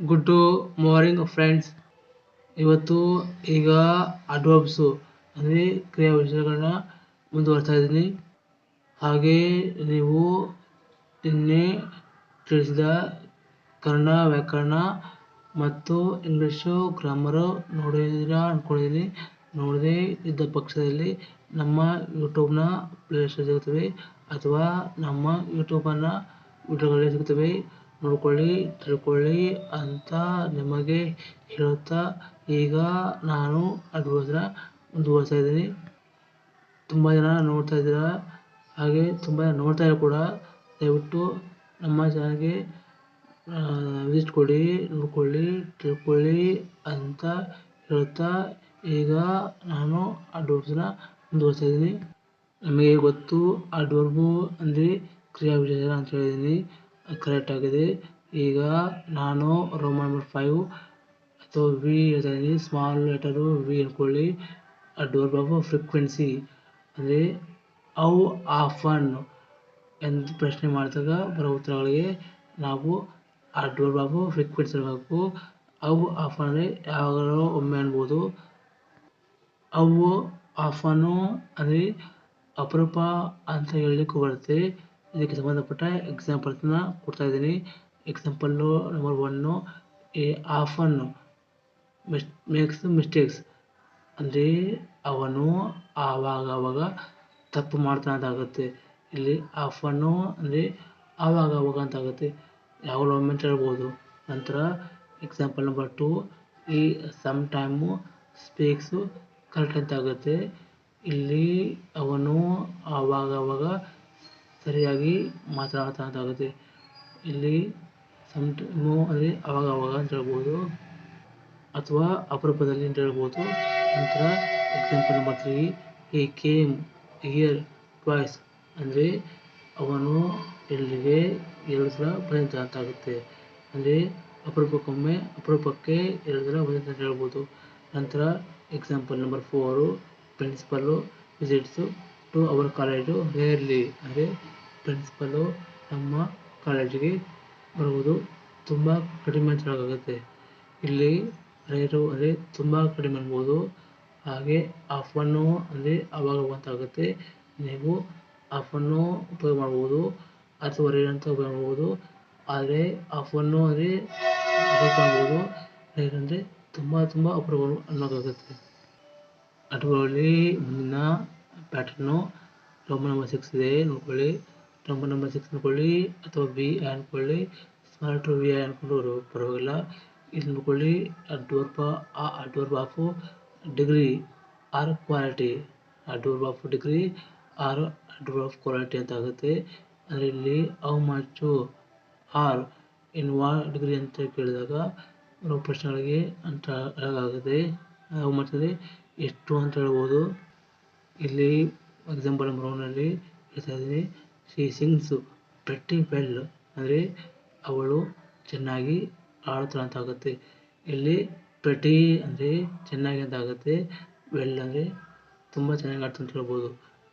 Good morning friends ಇವತ್ತು ಈಗ ಅಡ್ವಾಬ್ಸು ಅಂದರೆ ಕ್ರಿಯಾ ವಿಷಯಗಳನ್ನ ಮುಂದುವರ್ತಾ ಇದ್ದೀನಿ. ಹಾಗೆ ನೀವು ನಿನ್ನೆ ತಿಳಿಸಿದ ಕನ್ನಡ ವ್ಯಾಕರಣ ಮತ್ತು ಇಂಗ್ಲೀಷು ಗ್ರಾಮರು ನೋಡಿದಿರ ಅಂದ್ಕೊಂಡಿದ್ದೀನಿ ನೋಡದೆ ಇದ್ದ ಪಕ್ಷದಲ್ಲಿ ನಮ್ಮ ಯೂಟ್ಯೂಬ್ನ ಪ್ಲೇಸ್ ಸಿಗುತ್ತವೆ ಅಥವಾ ನಮ್ಮ ಯೂಟ್ಯೂಬನ್ನು ವಿಡಿಯೋಗಳಲ್ಲಿ ಸಿಗುತ್ತವೆ. ನೋಡ್ಕೊಳ್ಳಿ, ತಿಳ್ಕೊಳ್ಳಿ ಅಂತ ನಿಮಗೆ ಹೇಳುತ್ತಾ, ಈಗ ನಾನು ಅಡ್ವೈಸ್ನ ಮುಂದುವರಿಸ್ತಾ ಇದ್ದೀನಿ. ತುಂಬ ಜನ ನೋಡ್ತಾ ಇದ್ದೀರಾ? ಹಾಗೆ ತುಂಬ ಜನ ನೋಡ್ತಾ ಇದ್ದಾರೆ ಕೂಡ ದಯವಿಟ್ಟು ನಮ್ಮ ಚಾನಲ್ಗೆ ವಿಸಿಟ್ ಕೊಡಿ, ನೋಡ್ಕೊಳ್ಳಿ, ತಿಳ್ಕೊಳ್ಳಿ ಅಂತ ಹೇಳುತ್ತಾ, ಈಗ ನಾನು ಅಡ್ವರ್ಬ್ಸ್ನ ಮುಂದುವರಿಸ್ತಾ ಇದ್ದೀನಿ. ನಮಗೆ ಗೊತ್ತು ಅಡ್ವರ್ಬು ಅಂದರೆ ಕ್ರಿಯಾ ವಿಶೇಷಣ ಅಂತ ಹೇಳಿದ್ದೀನಿ. ಕರೆಕ್ಟ್ ಆಗಿದೆ. ಈಗ ನಾನು ರೋಮನ್ ನಂಬರ್ ಫೈವ್ ಅಥವಾ ವಿ ಇದರಲ್ಲಿ ಸ್ಮಾಲ್ ಲೆಟರು ವಿ ಅಂದ್ಕೊಳ್ಳಿ ಡೋರ್ ಬಾಬು ಫ್ರೀಕ್ವೆನ್ಸಿ ಅಂದರೆ ಅವು ಆಫನ್ ಎಂದು ಪ್ರಶ್ನೆ ಮಾಡಿದಾಗ ಬರೋ ಉತ್ತರಗಳಿಗೆ ನಾವು ಆ ಡೋರ್ ಬಾಬು ಫ್ರೀಕ್ವೆನ್ಸಿ ಇರಬೇಕು ಅವು ಆಫನ್ ಅಂದರೆ ಯಾವಾಗಲೂ ಒಮ್ಮೆ ಅನ್ಬೋದು. ಅವು ಆಫನು ಅಂದರೆ ಅಪರೂಪ ಅಂತ ಹೇಳಲಿಕ್ಕೂ ಬರುತ್ತೆ. ಇದಕ್ಕೆ ಸಂಬಂಧಪಟ್ಟ ಎಕ್ಸಾಂಪಲ್ಸ್ನ ಕೊಡ್ತಾ ಇದ್ದೀನಿ. Example number one he often miss makes mistakes ಅಂದರೆ ಅವನು ಆವಾಗವಾಗ ಆವಾಗ ತಪ್ಪು ಮಾಡ್ತಾನೆ ಅಂತ ಆಗುತ್ತೆ ಇಲ್ಲಿ ಆಫನ್ನು ಅಂದರೆ ಆವಾಗವಾಗ ಅಂತಾಗುತ್ತೆ. ಯಾವಾಗಲೂ ಒಮ್ಮೆ ಹೇಳ್ಬೋದು? ನಂತರ example number two he some time speaks correct ಅಂತಾಗುತ್ತೆ. ಇಲ್ಲಿ ಅವನು ಆವಾಗವಾಗ ಆವಾಗ ಸರಿಯಾಗಿ ಮಾತನಾಡ್ತಾ ಅಂತ ಆಗುತ್ತೆ. ಇಲ್ಲಿ ಸಮ್ ಟೈಮು ಅಂದರೆ ಅವಾಗ ಅವಾಗ ಅಂತ ಹೇಳ್ಬೋದು. ಅಥವಾ ಅಪರೂಪದಲ್ಲಿ ಅಂತ ಹೇಳ್ಬೋದು. ನಂತರ example number three he came here twice ಅಂದರೆ ಅವನು ಇಲ್ಲಿಗೆ ಎರಡು ಸಲ ಬಂದಿದ್ದ ಅಂತ ಆಗುತ್ತೆ. ಅಂದರೆ ಅಪರೂಪಕ್ಕೊಮ್ಮೆ ಅಪರೂಪಕ್ಕೆ ಎರಡು ಸಲ ಬಂದಿದ್ದ ಅಂತ ಹೇಳ್ಬೋದು. ನಂತರ example number four principal visits to our college rarely ಅಂದರೆ ಪ್ರಿನ್ಸಿಪಲ್ಲು ನಮ್ಮ ಕಾಲೇಜಿಗೆ ಬರುವುದು ತುಂಬ ಕಡಿಮೆ ಅಂತ ಇಲ್ಲಿ ರೇರು ಅಂದರೆ ತುಂಬ ಕಡಿಮೆ ಅನ್ಬೋದು. ಹಾಗೆ ಆಫನ್ನು ಅಂದರೆ ಅವಾಗ ಗೊತ್ತಾಗುತ್ತೆ. ನೀವು ಆಫನ್ನು ಉಪಯೋಗ ಮಾಡ್ಬೋದು. ಅಥವಾ ರೇರ್ ಅಂತ ಉಪಯೋಗ ಮಾಡ್ಬೋದು. ಆದರೆ ಆಫನ್ನು ಅಂದರೆ ಅಪರೂಪ ಅನ್ಬೋದು ರೇರ್ ಅಂದರೆ ತುಂಬ ತುಂಬ ಅಪರೂಪ ಅನ್ನೋಕ್ಕಾಗುತ್ತೆ ಅಡ್ವರ್ಬಲ್ಲಿ ಮುಂದಿನ ಪ್ಯಾಟ್ರನ್ನು ರೋಮನ್ ನಂಬರ್ ಸಿಕ್ಸ್ ಇದೆ. ನೋಡ್ಕೊಳ್ಳಿ. ರೋಮನ್ ನಂಬರ್ ಸಿಕ್ಸ್ ಅನ್ಕೊಳ್ಳಿ ಅಥವಾ ವಿ ಅನ್ಕೊಳ್ಳಿ ಸ್ಮಾರ್ಟ್ ಟು ವಿ ಅನ್ಕೊಂಡು ಪರವಾಗಿಲ್ಲ. ಇಲ್ಲಿ ನೋಡ್ಕೊಳ್ಳಿ ಅಡ್ವರ್ಬ ಆ adverb of degree or quality adverb of degree or adverb of quality ಅಂತ ಆಗುತ್ತೆ. ಅಂದರೆ ಇಲ್ಲಿ ಹೌ ಮಚ್ಚು ಆರ್ ಇನ್ ವಾ ಡಿಗ್ರಿ ಅಂತ ಕೇಳಿದಾಗ ನಾವು ಪ್ರಶ್ನೆಗಳಿಗೆ ಅಂತ ಹೇಳೋಕ್ಕಾಗುತ್ತೆ ಹೌ ಮಚ್ ಎಷ್ಟು ಅಂತ ಹೇಳ್ಬೋದು. ಇಲ್ಲಿ ಎಕ್ಸಾಂಪಲ್ ನಂಬರ್ ಒನ್ನಲ್ಲಿ ಹೇಳ್ತಾ ಇದ್ದೀನಿ. ಸಿ ಸಿಂಗ್ಸು ಪ್ರೆಟ್ಟಿ ವೆಲ್ ಅಂದರೆ ಅವಳು ಚೆನ್ನಾಗಿ ಆಡ್ತಾಳೆ ಅಂತ ಆಗುತ್ತೆ. ಇಲ್ಲಿ ಪ್ರೆಟಿ ಅಂದರೆ ಚೆನ್ನಾಗಿ ಅಂತ ಆಗುತ್ತೆ. ವೆಲ್ ಅಂದರೆ ತುಂಬ ಚೆನ್ನಾಗಿ ಆಡ್ತಾಳೆ ಅಂತ ಹೇಳ್ಬೋದು.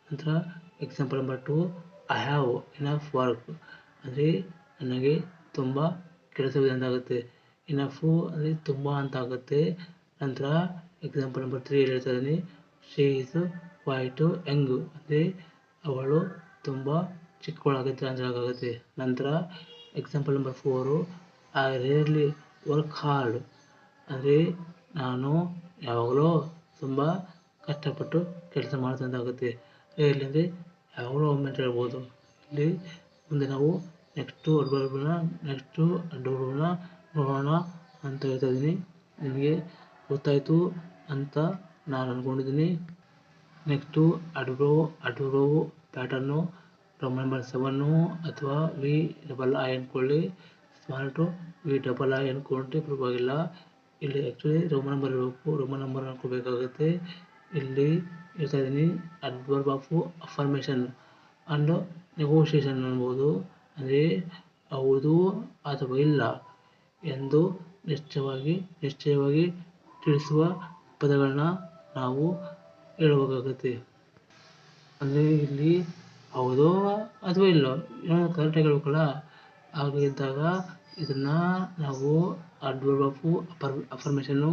ನಂತರ example number two I have enough work ಅಂದರೆ ನನಗೆ ತುಂಬ ಕೆಲಸವಿದೆ ಅಂತ ಆಗುತ್ತೆ. ಇನಫು ಅಂದರೆ ತುಂಬ ಅಂತ ಆಗುತ್ತೆ. ನಂತರ ಎಕ್ಸಾಂಪಲ್ ನಂಬರ್ ತ್ರೀ ಹೇಳ್ತಾ ಇದ್ದೀನಿ. ಶಿ ಈಸ್ ಕ್ವೈಟು ಯಂಗು ಅಂದರೆ ಅವಳು ತುಂಬ ಚಿಕ್ಕವಳಾಗುತ್ತೆ ಅಂತ ಹೇಳೋಕ್ಕಾಗತ್ತೆ ನಂತರ example number four I rarely work hard ಅಂದರೆ ನಾನು ಯಾವಾಗಲೂ ತುಂಬ ಕಷ್ಟಪಟ್ಟು ಕೆಲಸ ಮಾಡ್ತಂತಾಗುತ್ತೆ. ರೇರ್ಲಿ ಅಂದರೆ ಯಾವಾಗಲೂ ಒಮ್ಮೆ ಅಂತ ಹೇಳ್ಬೋದು. ಇಲ್ಲಿ ಮುಂದೆ ನಾವು ನೆಕ್ಸ್ಟು ನೆಕ್ಸ್ಟ್ ನೆಕ್ಸ್ಟು ಅಡ್ಬರ್ಬನ್ನ ನೋಡೋಣ ಅಂತ ಹೇಳ್ತಾ ಇದ್ದೀನಿ. ನಿಮಗೆ ಗೊತ್ತಾಯಿತು ಅಂತ ನಾನು ಅಂದ್ಕೊಂಡಿದ್ದೀನಿ ನೆಕ್ಸ್ಟು ಅಡ್ವೋ ಅಡ್ವೋ ಪ್ಯಾಟರ್ನು ರೋಮನ್ ನಂಬರ್ ಸೆವನ್ನು ಅಥವಾ ವಿ ಡಬಲ್ ಐ ಅಂದ್ಕೊಳ್ಳಿ small to V double I ಅಂದ್ಕೊಂಡ್ರೆ ಪರವಾಗಿಲ್ಲ. ಇಲ್ಲಿ ಆ್ಯಕ್ಚುಲಿ ರೋಮನ್ ನಂಬರ್ ಇರಬೇಕು. ರೋಮನ್ ನಂಬರ್ ಅನ್ಕೋಬೇಕಾಗುತ್ತೆ. ಇಲ್ಲಿ ಹೇಳ್ತಾ ಇದ್ದೀನಿ adverb of affirmation and negotiation ಅನ್ಬೋದು. ಅಂದರೆ ಹೌದು ಅಥವಾ ಇಲ್ಲ ಎಂದು ನಿಶ್ಚಯವಾಗಿ ನಿಶ್ಚಯವಾಗಿ ತಿಳಿಸುವ ಪದಗಳನ್ನ ನಾವು ಹೇಳಬೇಕಾಗುತ್ತೆ. ಅಂದರೆ ಇಲ್ಲಿ ಹೌದೋ ಅಥವಾ ಇಲ್ಲೋ. ಏನೋ ಕರೆಕ್ಟಾಗಿ ಹೇಳ್ಬೇಕಲ್ಲ ಹಾಗಿದ್ದಾಗ ಇದನ್ನ ನಾವು adverb of affirmation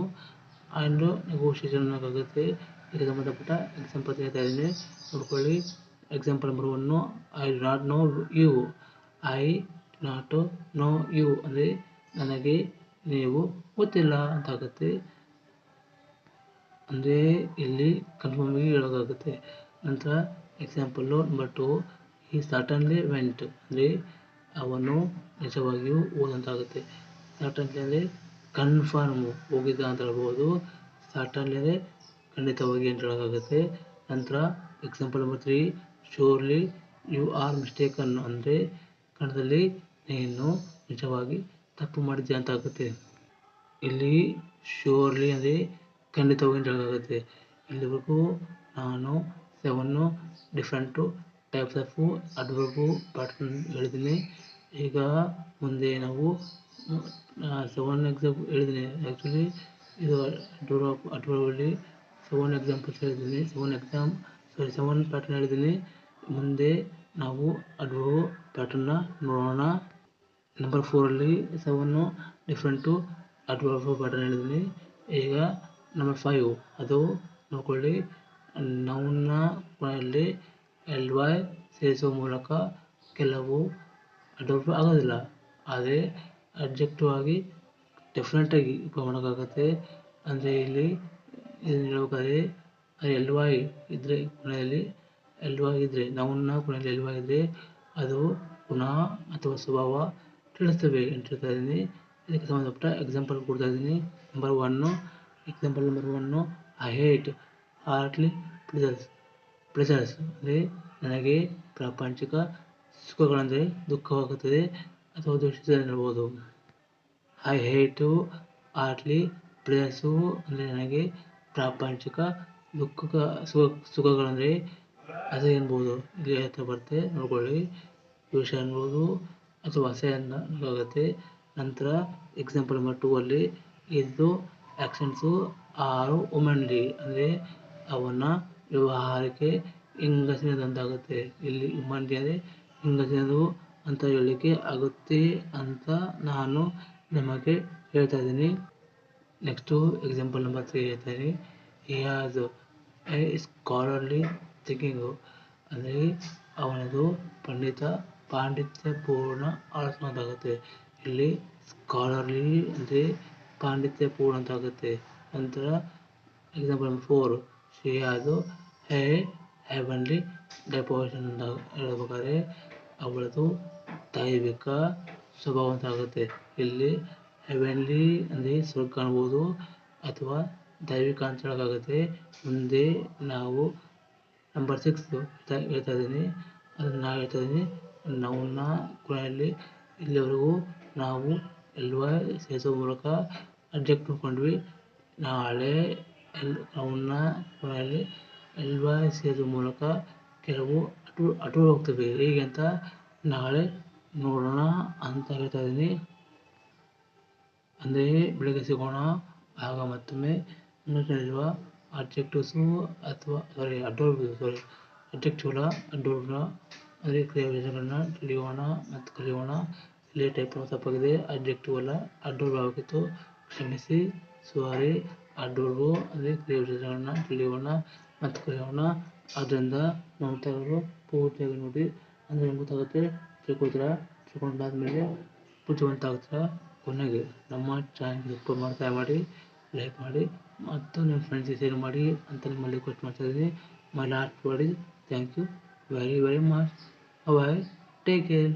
and negotiation ಅನ್ನೋಕ್ಕಾಗುತ್ತೆ ಇದಕ್ಕೆ ಸಂಬಂಧಪಟ್ಟ ಎಕ್ಸಾಂಪಲ್ ಹೇಳ್ತಾ ನೋಡ್ಕೊಳ್ಳಿ. Example number one I not know you I not know you ಅಂದರೆ ನನಗೆ ನೀವು ಗೊತ್ತಿಲ್ಲ ಅಂತ ಆಗುತ್ತೆ. ಅಂದರೆ ಇಲ್ಲಿ ಕನ್ಫರ್ಮಾಗಿ ಹೇಳೋಕ್ಕಾಗುತ್ತೆ ನಂತರ ಎಕ್ಸಾಂಪಲ್ಲು ನಂಬರ್ ಟು ಈ ಸರ್ಟನ್ಲಿ ವೆಂಟ್ ಅಂದರೆ ಅವನು ನಿಜವಾಗಿಯೂ ಹೋದಂತಾಗುತ್ತೆ. ಸರ್ಟನ್ಲಿ ಅಂದರೆ ಕನ್ಫರ್ಮ್ ಹೋಗಿದ್ದ ಅಂತ ಹೇಳ್ಬೋದು. ಸರ್ಟನ್ಲಿ ಅಂದರೆ ಖಂಡಿತವಾಗಿ ಅಂತ ಹೇಳೋಕ್ಕಾಗುತ್ತೆ. ನಂತರ example number three surely you are mistaken ಅಂದರೆ ಕನ್ನಡದಲ್ಲಿ ನೀನು ನಿಜವಾಗಿ ತಪ್ಪು ಮಾಡಿದ್ದೆ ಅಂತ ಆಗುತ್ತೆ. ಇಲ್ಲಿ ಶೋರ್ಲಿ ಅಂದರೆ ಖಂಡಿತವಾಗಿ ಅಂತ ಹೇಳೋಕ್ಕಾಗುತ್ತೆ. ಇಲ್ಲಿವರೆಗೂ ನಾನು seven different types of adverb pattern ಹೇಳಿದ್ದೀನಿ. ಈಗ ಮುಂದೆ ನಾವು ಸೆವೆನ್ ಎಕ್ಸಾಂಪಲ್ ಹೇಳಿದ್ದೀನಿ. ಆ್ಯಕ್ಚುಲಿ ಇದು ಅಡ್ವರ್ಬ್, ಅಡ್ವರ್ಬಲ್ಲಿ ಸೆವೆನ್ ಎಕ್ಸಾಂಪಲ್ಸ್ ಹೇಳಿದ್ದೀನಿ. Seven exam, sorry, seven pattern ಹೇಳಿದ್ದೀನಿ. ಮುಂದೆ ನಾವು ಅಡ್ವರ್ಬ್ ಪ್ಯಾಟರ್ನ್ನ ನೋಡೋಣ. ನಂಬರ್ ಫೋರಲ್ಲಿ ಸೆವೆನ್ನು ಡಿಫ್ರೆಂಟು ಅಡ್ವರ್ಬ್ ಪ್ಯಾಟರ್ನ್ ಹೇಳಿದ್ದೀನಿ. ಈಗ ನಂಬರ್ ಫೈವ್, ಅದು ನೋಡ್ಕೊಳ್ಳಿ. ನೌನ್ನ ಕೊನೆಯಲ್ಲಿ ಎಲ್ ವೈ ಸೇರಿಸುವ ಮೂಲಕ ಕೆಲವು ಅಡಾಪ್ಟ್ ಆಗೋದಿಲ್ಲ. ಆದರೆ ಅಬ್ಜೆಕ್ಟಿವ್ ಆಗಿ ಡೆಫಿನೆಟಾಗಿ ಮಾಡೋಕ್ಕಾಗತ್ತೆ ಅಂದರೆ ಇಲ್ಲಿ ಏನು ಹೇಳ್ಬೇಕಾದ್ರೆ ಎಲ್ ವೈ ಇದ್ದರೆ ಕೊನೆಯಲ್ಲಿ ಎಲ್ ವೈ ಇದ್ದರೆ ನೌನ್ನ ಕೊನೆಯಲ್ಲಿ ಎಲ್ ವೈ ಇದ್ದರೆ ಅದು ಗುಣ ಅಥವಾ ಸ್ವಭಾವ ತಿಳಿಸ್ತವೆ ಅಂತ ಹೇಳ್ತಾ ಇದ್ದೀನಿ. ಇದಕ್ಕೆ ಸಂಬಂಧಪಟ್ಟ ಎಕ್ಸಾಂಪಲ್ ಕೊಡ್ತಾ ಇದ್ದೀನಿ. Number one example number one I hate heartily pleasures pleasures ಅಂದರೆ ನನಗೆ ಪ್ರಾಪಂಚಿಕ ಸುಖಗಳೆಂದರೆ ದುಃಖವಾಗುತ್ತದೆ ಅಥವಾ ಹೇಳ್ಬೋದು ಐ ಹೇಟು ಆರ್ಟ್ಲಿ ಪ್ಲೇಸು ಅಂದರೆ ನನಗೆ ಪ್ರಾಪಂಚಿಕ ದುಃಖ ಸುಖ ಸುಖಗಳಂದರೆ ಅಸಹ್ಯ ಅನ್ಬೋದು ಇಲ್ಲಿ ಹತ್ರ ಬರುತ್ತೆ ನೋಡ್ಕೊಳ್ಳಿ. ದ್ವೇಷ ಅನ್ಬೋದು ಅಥವಾ ಅಸಹ್ಯ ನಂತರ ಎಕ್ಸಾಂಪಲ್ ನಂಬರ್ ಟೂ ಅಲ್ಲಿ ಇದು ಆ್ಯಕ್ಷನ್ಸು ಆರು ಉಮನ್ಲಿ ಅಂದರೆ ಅವನ ವ್ಯವಹಾರಕ್ಕೆ ಹೆಂಗಸಿನದಂತಾಗುತ್ತೆ ಇಲ್ಲಿ ಉಮನ್ಲಿ ಅಂದರೆ ಹೆಂಗಸಿನದು ಅಂತ ಹೇಳಲಿಕ್ಕೆ ಆಗುತ್ತೆ ಅಂತ ನಾನು ನಿಮಗೆ ಹೇಳ್ತಾ ಇದ್ದೀನಿ. ನೆಕ್ಸ್ಟು ಎಕ್ಸಾಂಪಲ್ ನಂಬರ್ ತ್ರೀ ಹೇಳ್ತಾ ಇದ್ದೀನಿ. ಈ ಹ್ಯಾಸ್ ಎ ಸ್ಕಾಲರ್ಲಿ ಥಿಂಕಿಂಗ್ ಅಂದರೆ ಅವನದು ಪಂಡಿತ ಪಾಂಡಿತ್ಯಪೂರ್ಣ ಆಲೋಚನೆ ಅಂತಾಗುತ್ತೆ ಇಲ್ಲಿ ಸ್ಕಾಲರ್ಲಿ ಅಂದರೆ ಪಾಂಡಿತ್ಯಪೂರ್ಣ ಅಂತಾಗುತ್ತೆ ನಂತರ ಎಕ್ಸಾಂಪಲ್ ನಂಬರ್ ಫೋರ್ ಶಿ ಅದು ಹೇ ಹೆವನ್ಲಿ ಡೆಪೋಸಿಷನ್ ಅಂತ ಹೇಳ್ಬೇಕಾದ್ರೆ ಅವಳದು ದೈವಿಕ ಸ್ವಭಾವ ಅಂತ ಆಗುತ್ತೆ ಇಲ್ಲಿ ಹೆವೆನ್ಲಿ ಅಂದರೆ ಸ್ವರ್ಗ ಅನ್ಬೋದು ಅಥವಾ ದೈವಿಕ ಅಂತ ಹೇಳೋಕ್ಕಾಗುತ್ತೆ. ಮುಂದೆ ನಾವು ನಂಬರ್ ಸಿಕ್ಸ್ ಹೇಳ್ತಾ ಇದ್ದೀನಿ. ಅದನ್ನು ನಾನು ಹೇಳ್ತಾ ಇದ್ದೀನಿ. ನೌನ ಕೊನೆಯಲ್ಲಿ ಇಲ್ಲಿವರೆಗೂ ನಾವು ಎಲ್ವ ಸೇರಿಸೋ ಮೂಲಕ ಅಡ್ಜೆಕ್ಟ್ ನೋಡ್ಕೊಂಡ್ವಿ ನಾಳೆ ಎಲ್ ನೌನ್ನ ಕೊನೆಯಲ್ಲಿ ಎಲ್ ವೈ ಸೇರಿಸೋ ಮೂಲಕ ಕೆಲವು ಅಟು ಅಟು ಹೋಗ್ತವೆ ಹೇಗೆ ಅಂತ ನಾಳೆ ನೋಡೋಣ ಅಂತ ಹೇಳ್ತಾ ಇದ್ದೀನಿ. ಅಂದರೆ ಬೆಳಗ್ಗೆ ಸಿಗೋಣ, ಆಗ ಮತ್ತೊಮ್ಮೆ ಇಂಗ್ಲೀಷ್ನಲ್ಲಿರುವ ಅಬ್ಜೆಕ್ಟಿವ್ಸು ಅಥವಾ ಸಾರಿ ಅಡ್ವರ್ಬ್ ಸಾರಿ ಅಬ್ಜೆಕ್ಟಿವ್ ಅಲ್ಲ ಅಡ್ವರ್ಬ್ನ ಅಂದರೆ ಕ್ರಿಯಾವಿಶೇಷಣಗಳನ್ನ ತಿಳಿಯೋಣ ಮತ್ತು ಕಲಿಯೋಣ. ಇಲ್ಲಿ ಟೈಪ್ ತಪ್ಪಾಗಿದೆ. ಅಬ್ಜೆಕ್ಟಿವ್ ಅಲ್ಲ ಅಡ್ವರ್ಬ್ ಕ್ಷಮಿಸಿ ಸಾರಿ ಅಡ್ವರ್ಬು ಅದೇ ಕ್ರಿಯಾವಿಶೇಷಣಗಳನ್ನ ತಿಳಿಯೋಣ ಮತ್ತು ಕಲಿಯೋಣ ಅದರಿಂದ ನೋಡ್ತಾ ಇರೋರು ಪೂರ್ತಿಯಾಗಿ ನೋಡಿ ಅಂದರೆ ನಿಮ್ಗೆ ಗೊತ್ತಾಗುತ್ತೆ, ತಿಳ್ಕೊಳ್ತೀರ? ತಿಳ್ಕೊಂಡಾದ್ಮೇಲೆ ಬುದ್ಧಿವಂತ ಕೊನೆಗೆ ನಮ್ಮ ಚಾನೆಲ್ ಸಬ್ಸ್ಕ್ರೈಬ್ ಮಾಡ್ತಾ ಮಾಡಿ ಲೈಕ್ ಮಾಡಿ, ಮತ್ತು ನಿಮ್ಮ ಫ್ರೆಂಡ್ಸಿಗೆ ಶೇರ್ ಮಾಡಿ ಅಂತ ನಿಮ್ಮಲ್ಲಿ ರಿಕ್ವೆಸ್ಟ್ ಮಾಡ್ತಾ ಇದ್ದೀನಿ. My last word thank you very very much bye take care